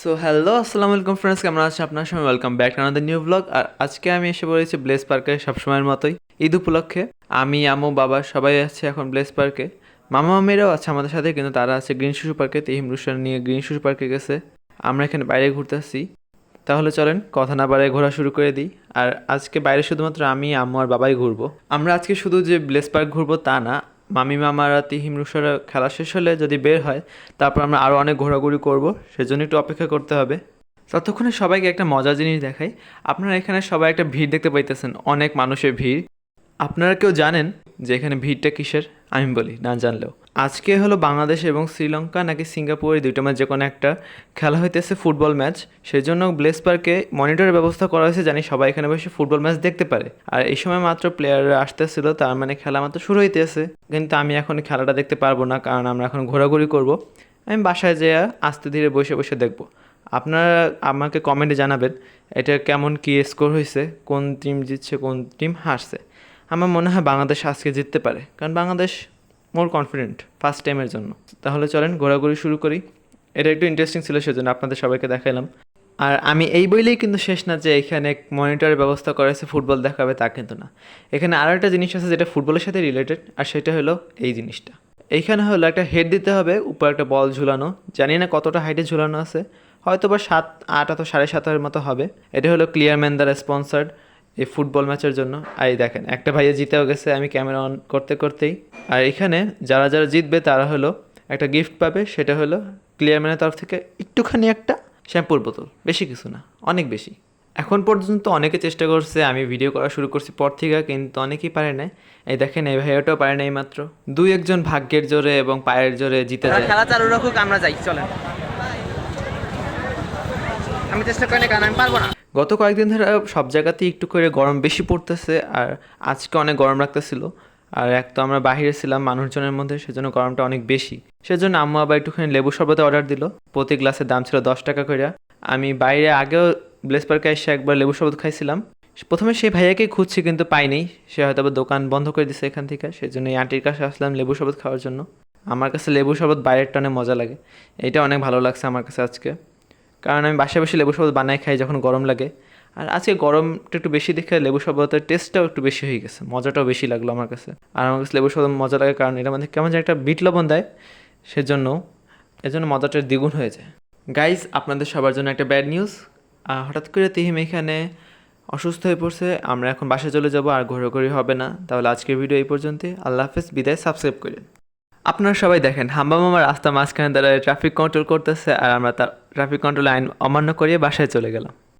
So hello আসসালামু আলাইকুম friends কেমন আছে আপনার? সময় ওয়েলকাম ব্যাক আমাদের নিউ ব্লগ আর আজকে আমি এসে পড়েছি ব্লেস পার্কে সবসময়ের মতোই, ঈদ উপলক্ষে। আমি আমু বাবা সবাই আছে এখন ব্লেস পার্কে মামা, মামিরাও আছে আমাদের সাথে, কিন্তু তারা আছে গ্রিন শিশু পার্কে তিহিম রুশান নিয়ে গ্রিন শিশু পার্কে গেছে। আমরা এখানে বাইরে ঘুরতে আসছি। তাহলে চলেন, কথা না বাড়ায় ঘোরা শুরু করে দিই। আর আজকে বাইরে শুধুমাত্র আমি, আম্মু আর বাবাই ঘুরবো। আমরা আজকে শুধু যে ব্লেস পার্ক ঘুরবো তা না মামি, মামারা, তিহিম, রুশারা খেলা শেষ হলে যদি বের হয়, তারপর আমরা আরও অনেক ঘোরাঘুরি করব, সেজন্য একটু অপেক্ষা করতে হবে। ততক্ষণে সবাইকে একটা মজার জিনিস দেখাই। আপনারা এখানে সবাই একটা ভিড় দেখতে পাইতেছেন, অনেক মানুষের ভিড়। আপনারা কেউ জানেন যে এখানে ভিড়টা কিসের? আমি বলি, না জানলেও। আজকে হলো বাংলাদেশ এবং শ্রীলঙ্কা নাকি সিঙ্গাপুর এই দুইটা ম্যাচ, যে কোনো একটা খেলা হইতেছে ফুটবল ম্যাচ। সেই জন্য ব্লেস পার্কে মনিটরের ব্যবস্থা করা হয়েছে জানি সবাই এখানে বসে ফুটবল ম্যাচ দেখতে পারে। আর এই সময় মাত্র প্লেয়াররা আসতেছিল, তার মানে খেলা মাত্র শুরু হইতেছে। কিন্তু আমি এখন খেলাটা দেখতে পারব না, কারণ আমরা এখন ঘোরাঘুরি করব। আমি বাসায় যেয়ে আস্তে ধীরে বসে বসে দেখব। আপনারা আমাকে কমেন্টে জানাবেন, এটা কেমন কী স্কোর হয়েছে কোন টিম জিতছে, কোন টিম হারছে। আমার মনে হয় বাংলাদেশ আজকে জিততে পারে। কারণ বাংলাদেশ মোর কনফিডেন্ট ফার্স্ট টাইমের জন্য। তাহলে চলেন ঘোরাঘুরি শুরু করি। এটা একটু ইন্টারেস্টিং ছিল সেজন্য আপনাদের সবাইকে দেখালাম আর আমি এই বইলেই কিন্তু শেষ না যে এখানে মনিটরের ব্যবস্থা করা করেছে, ফুটবল দেখাবে তা কিন্তু না। এখানে আরও একটা জিনিস আছে যেটা ফুটবলের সাথে রিলেটেড আর সেটা হলো এই জিনিসটা। এইখানে হলো একটা হেড দিতে হবে, উপর একটা বল ঝুলানো। জানি না কতটা হাইটে ঝুলানো আছে। হয়তো বা সাত, আট অথবা সাড়ে সাতের মতো হবে। এটা হলো ক্লিয়ার ম্যান দ্বারা স্পন্সার্ড এই ফুটবল ম্যাচের জন্য। আর এই দেখেন একটা ভাইয়া জিতেও গেছে আমি ক্যামেরা অন করতে করতেই। আর এখানে যারা যারা জিতবে তারা হলো একটা গিফট পাবে সেটা হলো ক্লিয়ার ম্যানের তরফ থেকে একটুখানি একটা শ্যাম্পুর বোতল। বেশি কিছু না অনেক বেশি। এখন পর্যন্ত অনেকে চেষ্টা করছে আমি ভিডিও করা শুরু করছি পর থেকে কিন্তু অনেকেই পারে না এই দেখেন এই ভাইয়াটাও পারে না এই মাত্র দুই একজন ভাগ্যের জোরে এবং পায়ের জোরে জিতে যায়। খেলা চালু রাখুক আমরা যাই চলেন। আমি চেষ্টা করি না কারণ আমি পারব না। গত কয়েকদিন ধরে সব জায়গাতেই একটু করে গরম বেশি পড়তেছে আর আজকে অনেক গরম লাগতেছিল। আর এক তো আমরা বাহিরে ছিলাম মানুষজনের মধ্যে, সেজন্য গরমটা অনেক বেশি। সেজন্য আম্মু আবার একটুখানি লেবু শরবতে অর্ডার দিল। প্রতি গ্লাসের দাম ছিল দশ টাকা করে আমি বাইরে আগেও ব্লেস পার্কে এসে একবার লেবু শরবত খাইছিলাম। প্রথমে সেই ভাইয়াকেই খুঁজছি কিন্তু পাইনি সে হয়তো আবার দোকান বন্ধ করে দিছে এখান থেকে। সেই জন্য এই আন্টির কাছে আসলাম লেবু শরবত খাওয়ার জন্য। আমার কাছে লেবু শরবত বাইরের টানে মজা লাগে। এটা অনেক ভালো লাগছে আমার কাছে আজকে। কারণ আমি বাসায় বসে লেবু শরবত বানাই খাই যখন গরম লাগে। আর আজকে গরমটা একটু বেশি দেখে লেবু শরবতের টেস্টটাও একটু বেশি হয়ে গেছে, মজাটাও বেশি লাগল আমার কাছে। আর আমার কাছে লেবু শরবত মজা লাগে কারণ এটা মধ্যে কেমন যে একটা বিট লবণ দেয়, সেজন্য এজন্য মজাটা দ্বিগুণ হয়ে যায়। গাইজ আপনাদের সবার জন্য একটা ব্যাড নিউজ হঠাৎ করে তিহিম এখানে অসুস্থ হয়ে পড়ছে, আমরা এখন বাসায় চলে যাব, আর ঘোরাঘুরি হবে না। তাহলে আজকের ভিডিও এই পর্যন্তই। আল্লাহ হাফেজ, বিদায় সাবস্ক্রাইব করেন। আপনারা সবাই দেখেন, হাম্বা মামা রাস্তা মাঝখানে দাঁড়ায় ট্রাফিক কন্ট্রোল করতেছে আর আমরা তার ট্রাফিক কন্ট্রোল আইন অমান্য করিয়ে বাসায় চলে গেলাম।